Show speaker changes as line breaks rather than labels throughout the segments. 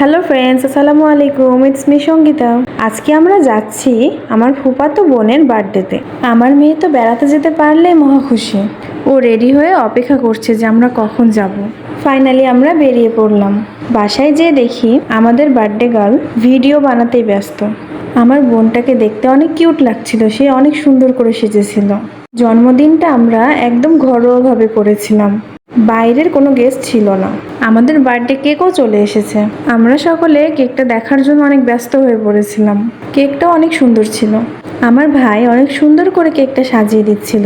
Hello friends আসসালামু আলাইকুম it's me Sangeeta. আজকে আমরা যাচ্ছি আমার ফুপাতো বোনের বার্থডেতে। আমার মেয়ে তো বেড়াতে যেতে পারলেই মহা খুশি। ও রেডি হয়ে অপেক্ষা করছে যে আমরা কখন যাব। ফাইনালি আমরা বেরিয়ে পড়লাম। বাসায় যেয়ে দেখি আমাদের বার্থডে গার্ল ভিডিও বানাতেই ব্যস্ত। আমার বোনটাকে দেখতে অনেক কিউট লাগছিল, সে অনেক সুন্দর করে সেজেছিল। জন্মদিনটা আমরা একদম ঘরোয়াভাবে করেছিলাম। বাইরের কোনো গেস্ট ছিল না। আমাদের বার্থডে কেকও চলে এসেছে। আমরা সকলে কেকটা দেখার জন্য অনেক ব্যস্ত হয়ে পড়েছিলাম। কেকটা অনেক সুন্দর ছিল। আমার ভাই অনেক সুন্দর করে কেকটা সাজিয়ে দিচ্ছিল।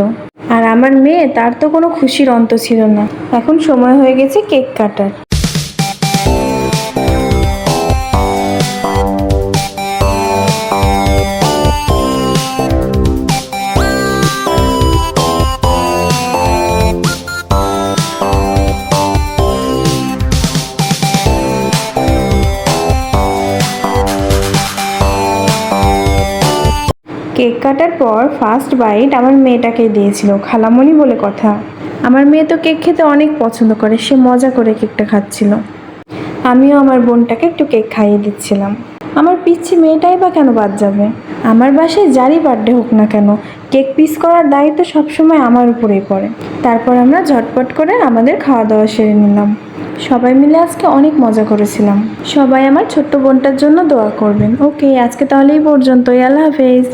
আর আমার মেয়ে তার তো কোনো খুশির অন্ত ছিল না। এখন সময় হয়ে গেছে কেক কাটার। কেক কাটার পর ফার্স্ট বাইট আমার মেয়েটাকে দিয়েছিল, খালামণি বলে কথা। আমার মেয়ে তো কেক খেতে অনেক পছন্দ করে, সে মজা করে কেকটা খাচ্ছিল। আমিও আমার বোনটাকে একটু কেক খাইয়ে দিচ্ছিলাম। আমার পিচ্ছি মেয়েটাই বা কেন বাদ যাবে? আমার বাসায় যারই বার্থডে হোক না কেন, কেক পিস করার দায়িত্ব সবসময় আমার উপরেই পড়ে। তারপর আমরা ঝটপট করে আমাদের খাওয়া দাওয়া সেরে নিলাম। সবাই মিলে আজকে অনেক মজা করেছিলাম। সবাই আমার ছোট্ট বোনটার জন্য দোয়া করবেন। ওকে, আজকে তাহলে এই পর্যন্তই। আল্লাহ হাফেজ।